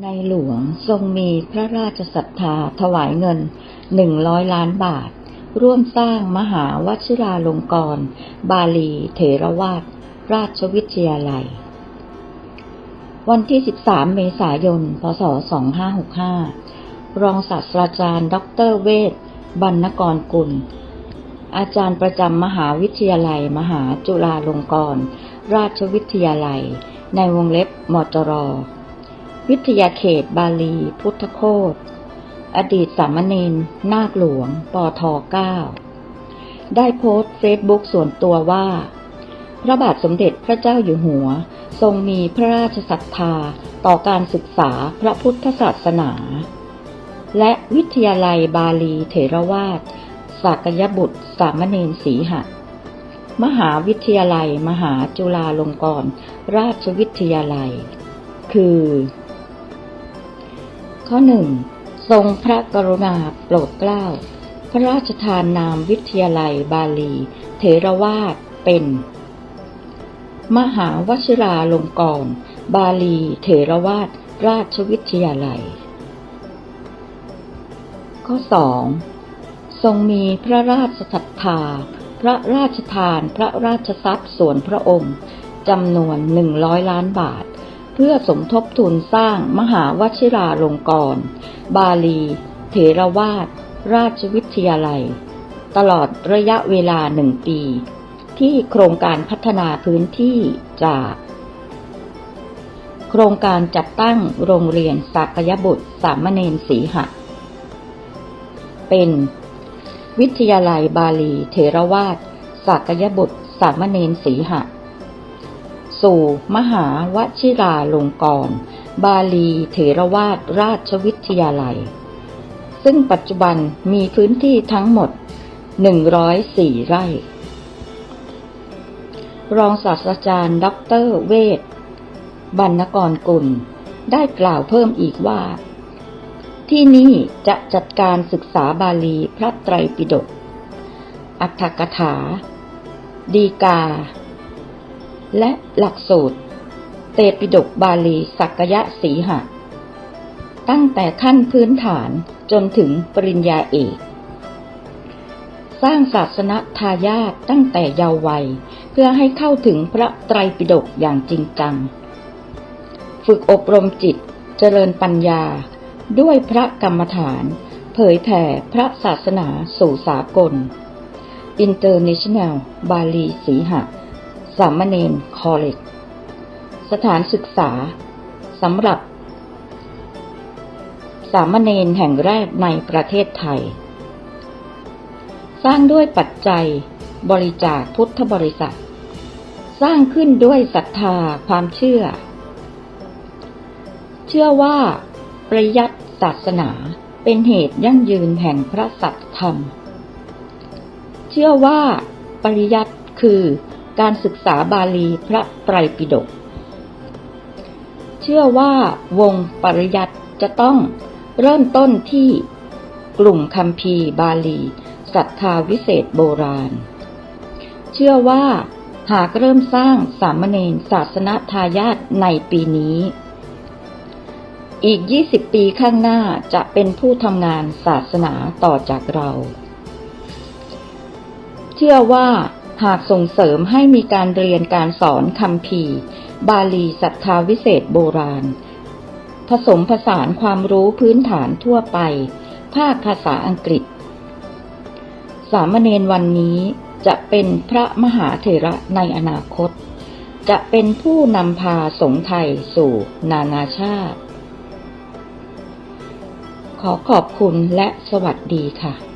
ในหลวงทรงมีพระราชศรัทธาถวายเงินหนึ่งร้อยล้านบาท ร่วมสร้างมหาวชิราลงกรณ์บาลีเถรวาทราชวิทยาลัย วันที่ 13 เมษายน พศ 2565 รองศาสตราจารย์ ดรเวทบรรณกรกุล อาจารย์ประจำมหาวิทยาลัย มหาจุฬาลงกรณราชวิทยาลัย ในวงเล็บมจร วิทยาเขตบาลี พุทธโคตอดีตสามเณรนาคหลวง ปท9ได้โพสต์เฟซบุ๊กส่วนตัวว่า พระบาทสมเด็จพระเจ้าอยู่หัว ทรงมีพระราชศรัทธาต่อการศึกษาพระพุทธศาสนา และวิทยาลัยบาลีเถรวาทสากยบุตรสามเณรสีหะมหาวิทยาลัย มหาจุฬาลงกรณราชวิทยาลัย คือ ข้อหนึ่งทรงพระกรุณาโปรดเกล้า พระราชทานนามวิทยาลัยบาลี เถรวาทเป็น มหาวชิราลงกรณ์บาลี เถรวาทราชวิทยาลัย ข้อสองทรงมีพระราชศรัทธา พระราชทาน พระราชทรัพย์ส่วนพระองค์จำนวนหนึ่งร้อยล้านบาท เพื่อสมทบทุนสร้างมหาวชิราลงกรณ์ บาลี เถรวาท ราชวิทยาลัย ตลอดระยะเวลาหนึ่งปี ที่โครงการพัฒนาพื้นที่จาก โครงการจัดตั้งโรงเรียนสักยบุตรสามเณรศรีหะ เป็น วิทยาลัยบาลี เถรวาทสักยบุตรสามเณรศรีหะ สู่มหาวชิราลงกรณ์บาลีเถรวาทราชวิทยาลัย ซึ่งปัจจุบันมีพื้นที่ทั้งหมด 104 ไร่ รองศาสตราจารย์ดรเวทบรรณกรกุล ได้กล่าวเพิ่มอีกว่า ที่นี่จะจัดการศึกษาบาลีพระไตรปิฎกอัตถกถา ดีกา และหลักสูตร เตปิฎกบาลีสักยะสีหะ ตั้งแต่ขั้นพื้นฐานจนถึงปริญญาเอก สร้างศาสนทายาทตั้งแต่เยาว์วัย เพื่อให้เข้าถึงพระไตรปิฎกอย่างจริงจัง ฝึกอบรมจิตเจริญปัญญา ด้วยพระกรรมฐาน เผยแผ่พระศาสนาสู่สากล International บาลีสีหะามเณรคอเลจสถานศึกษาสำหรับ สามเณรแห่งแรกในประเทศไทย สร้างด้วยปัจจัยบริจาคพุทธบริษัท สร้างขึ้นด้วยศรัทธาความเชื่อ เชื่อว่าปริยัติศาสนาเป็นเหตุยั่งยืนแห่งพระสัตธรรม เชื่อว่าปริยัติคือ การศึกษาบาลีพระไตรปิฎก เชื่อว่าวงปริยัติจะต้องเริ่มต้นที่กลุ่มคัมภีบาลีศรัทธาวิเศษโบราณ เชื่อว่าหากเริ่มสร้างสามเณรศาสนทายาทในปีนี้ อีก 20 ปีข้างหน้าจะเป็นผู้ทำงานศาสนาต่อจากเรา เชื่อว่า หากส่งเสริมให้มีการเรียนการสอนคำพีบาลีศรัทธาวิเศษโบราณ ผสมผสานความรู้พื้นฐานทั่วไป ภาคภาษาอังกฤษ สามเณรวันนี้จะเป็นพระมหาเถระในอนาคต จะเป็นผู้นำพาสงฆ์ไทยสู่นานาชาติ ขอขอบคุณและสวัสดีค่ะ